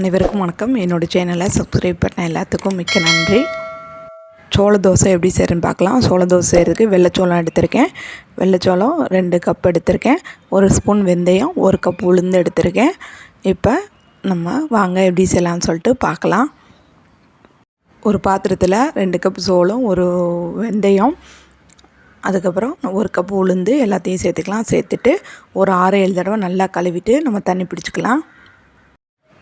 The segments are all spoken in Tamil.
அனைவருக்கும் வணக்கம். என்னோடய சேனலை சப்ஸ்கிரைப் பண்ண எல்லாத்துக்கும் மிக்க நன்றி. சோள தோசை எப்படி செய்கிறேன்னு பார்க்கலாம். சோள தோசை செய்கிறதுக்கு வெள்ளைச்சோளம் எடுத்திருக்கேன். வெள்ளைச்சோளம் ரெண்டு கப் எடுத்திருக்கேன். ஒரு ஸ்பூன் வெந்தயம் ஒரு கப் உளுந்து எடுத்திருக்கேன். இப்போ நம்ம வாங்க எப்படி செய்யலாம்னு சொல்லிட்டு பார்க்கலாம். ஒரு பாத்திரத்தில் ரெண்டு கப் சோளம் ஒரு வெந்தயம் அதுக்கப்புறம் ஒரு கப் உளுந்து எல்லாத்தையும் சேர்த்துக்கலாம். சேர்த்துட்டு ஒரு ஆறு ஏழு தடவை நல்லா கழுவிட்டு நம்ம தண்ணி பிடிச்சிக்கலாம்.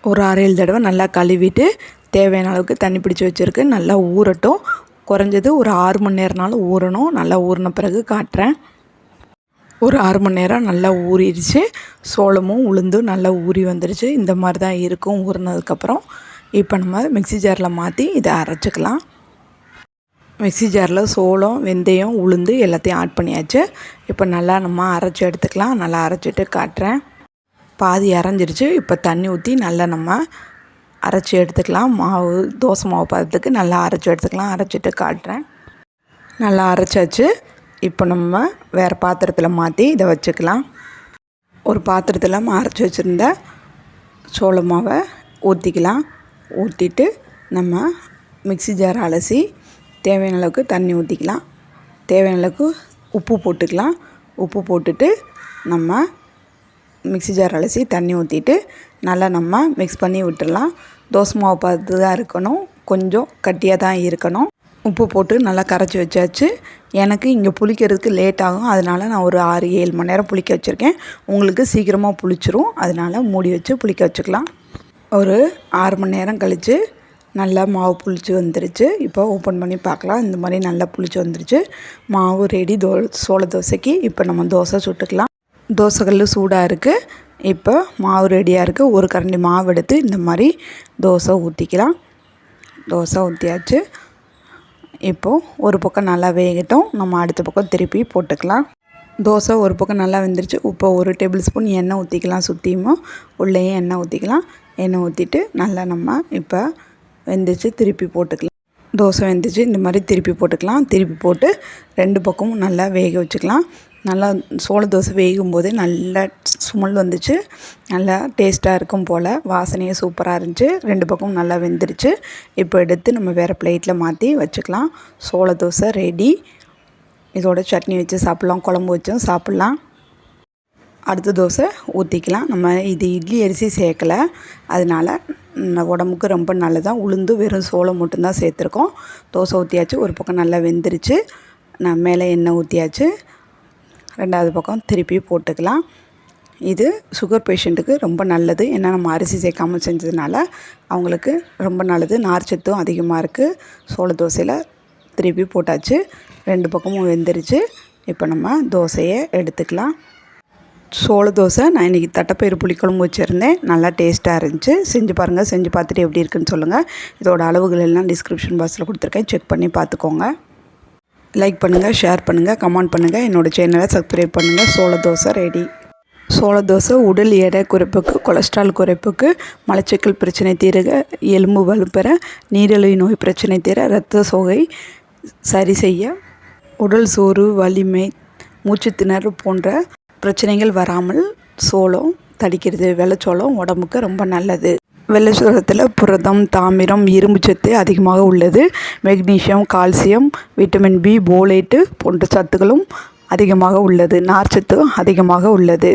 ஒரு ஆறு ஏழு தடவை நல்லா கழுவிட்டு தேவையான அளவுக்கு தண்ணி பிடிச்சி வச்சுருக்கு. நல்லா ஊறட்டும். குறைஞ்சது ஒரு ஆறு மணி நேரம்னாலும் ஊறணும். நல்லா ஊறின பிறகு காட்டுறேன். ஒரு ஆறு மணி நேரம் நல்லா ஊறிடுச்சு. சோளமும் உளுந்தும் நல்லா ஊறி வந்துடுச்சு. இந்த மாதிரி தான் இருக்கும் ஊறினதுக்கப்புறம். இப்போ நம்ம மிக்ஸி ஜாரில் மாற்றி இதை அரைச்சிக்கலாம். மிக்ஸி ஜாரில் சோளம் வெந்தயம் உளுந்து எல்லாத்தையும் ஆட் பண்ணியாச்சு. இப்போ நல்லா நம்ம அரைச்சி எடுத்துக்கலாம். நல்லா அரைச்சிட்டு காட்டுறேன். பாதி அரைஞ்சிருச்சு. இப்போ தண்ணி ஊற்றி நல்லா நம்ம அரைச்சி எடுத்துக்கலாம். மாவு தோசை மாவு பதத்துக்கு நல்லா அரைச்சி எடுத்துக்கலாம். அரைச்சிட்டு காட்டுறேன். நல்லா அரைச்சாச்சு. இப்போ நம்ம வேறு பாத்திரத்தில் மாற்றி இதை வச்சுக்கலாம். ஒரு பாத்திரத்தில் அரைச்சி வச்சுருந்த சோள மாவை ஊற்றிக்கலாம் ஊற்றிட்டு நம்ம மிக்ஸி ஜார் அலசி தேவையான அளவுக்கு தண்ணி ஊற்றிக்கலாம் தேவையான அளவுக்கு உப்பு போட்டுக்கலாம். உப்பு போட்டுட்டு நம்ம மிக்ஸி ஜார் அலசி தண்ணி ஊற்றிட்டு நல்லா நம்ம மிக்ஸ் பண்ணி விட்டுடலாம். தோசை மாவு பார்த்து தான் இருக்கணும். கொஞ்சம் கட்டியாக தான் இருக்கணும். உப்பு போட்டு நல்லா கரைச்சி வச்சாச்சு. எனக்கு இங்கே புளிக்கிறதுக்கு லேட் ஆகும். அதனால் நான் ஒரு ஆறு ஏழு மணி நேரம் புளிக்க வச்சுருக்கேன். உங்களுக்கு சீக்கிரமாக புளிச்சிரும். அதனால் மூடி வச்சு புளிக்க வச்சுக்கலாம். ஒரு ஆறு மணி நேரம் கழித்து நல்லா மாவு புளிச்சு வந்துருச்சு. இப்போ ஓப்பன் பண்ணி பார்க்கலாம். இந்த மாதிரி நல்லா புளிச்சு வந்துருச்சு. மாவு ரெடி தோ சோள தோசைக்கு. இப்போ நம்ம தோசை சுட்டுக்கலாம். தோசைக்கல் சூடாக இருக்குது இப்போ மாவு ரெடியாக இருக்குது ஒரு கரண்டி மாவு எடுத்து இந்த மாதிரி தோசை ஊற்றிக்கலாம் தோசை ஊற்றியாச்சு இப்போது ஒரு பக்கம் நல்லா வேகட்டும். நம்ம அடுத்த பக்கம் திருப்பி போட்டுக்கலாம். தோசை ஒரு பக்கம் நல்லா வெந்துருச்சு. இப்போ ஒரு டேபிள் ஸ்பூன் எண்ணெய் ஊற்றிக்கலாம் சுற்றியுமோ உள்ளேயும் எண்ணெய் ஊற்றிக்கலாம் எண்ணெய் ஊற்றிட்டு நல்லா நம்ம இப்போ வெந்துச்சு திருப்பி போட்டுக்கலாம். தோசை வெந்துச்சு. இந்த மாதிரி திருப்பி போட்டுக்கலாம். திருப்பி போட்டு ரெண்டு பக்கமும் நல்லா வேக வச்சுக்கலாம். நல்லா சோள தோசை வேகும் போதே நல்லா சுமல் வந்துச்சு. நல்லா டேஸ்ட்டாக இருக்கும் போல். வாசனையே சூப்பராக இருந்துச்சு. ரெண்டு பக்கமும் நல்லா வெந்துருச்சு. இப்போ எடுத்து நம்ம வேறு பிளேட்டில் மாற்றி வச்சுக்கலாம். சோள தோசை ரெடி இதோட சட்னி வச்சு சாப்பிட்லாம் குழம்பு வச்சும் சாப்பிட்லாம். அடுத்த தோசை ஊற்றிக்கலாம் நம்ம இது இட்லி அரிசி சேர்க்கலை. அதனால் உடம்புக்கு ரொம்ப நல்லதாக உளுந்து வெறும் சோளம் மட்டும்தான் சேர்த்துருக்கோம். தோசை ஊற்றியாச்சு ஒரு பக்கம் நல்லா வெந்துருச்சு. நான் மேலே எண்ணெய் ஊற்றியாச்சு ரெண்டாவது பக்கம் திருப்பி போட்டுக்கலாம். இது சுகர் பேஷண்ட்டுக்கு ரொம்ப நல்லது. ஏன்னா நம்ம அரிசி சேர்க்காமல் செஞ்சதுனால அவங்களுக்கு ரொம்ப நல்லது. நார்ச்சத்தும் அதிகமாக இருக்குது சோள தோசையில் திருப்பி போட்டாச்சு. ரெண்டு பக்கமும் வெந்துருச்சு. இப்போ நம்ம தோசையை எடுத்துக்கலாம். சோள தோசை நான் இன்றைக்கி தட்டைப்பயிறு புளிக்குழம்பு வச்சுருந்தேன். நல்லா டேஸ்ட்டாக இருந்துச்சு. செஞ்சு பாருங்கள் செஞ்சு பார்த்துட்டு எப்படி இருக்குன்னு சொல்லுங்கள் இதோட அளவுகள் எல்லாம் டிஸ்கிரிப்ஷன் பாக்ஸில் கொடுத்துருக்கேன். செக் பண்ணி பார்த்துக்கோங்க. லைக் பண்ணுங்கள் ஷேர் பண்ணுங்கள் கமெண்ட் பண்ணுங்கள் என்னோடய சேனலை சப்ஸ்கிரைப் பண்ணுங்கள் சோள தோசை ரெடி சோள தோசை உடல் எடை குறைப்புக்கு கொலஸ்ட்ரால் குறைப்புக்கு மலச்சிக்கல் பிரச்சனை தீருக எலும்பு வலுப்பெற நீரிழிவு நோய் பிரச்சனை தீர இரத்த சோகை சரி செய்ய உடல் சோறு வலிமை மூச்சு திணறு போன்ற பிரச்சனைகள் வராமல் சோளம் தடிக்கிறது வெள்ளச்சோளம் உடம்புக்கு ரொம்ப நல்லது. வெள்ளை வெள்ளைச்சோளத்தில் புரதம் தாமிரம் இரும்பு சத்து அதிகமாக உள்ளது. Magnesium calcium vitamin B folate போன்ற சத்துக்களும் அதிகமாக உள்ளது. நார்ச்சத்தும் அதிகமாக உள்ளது.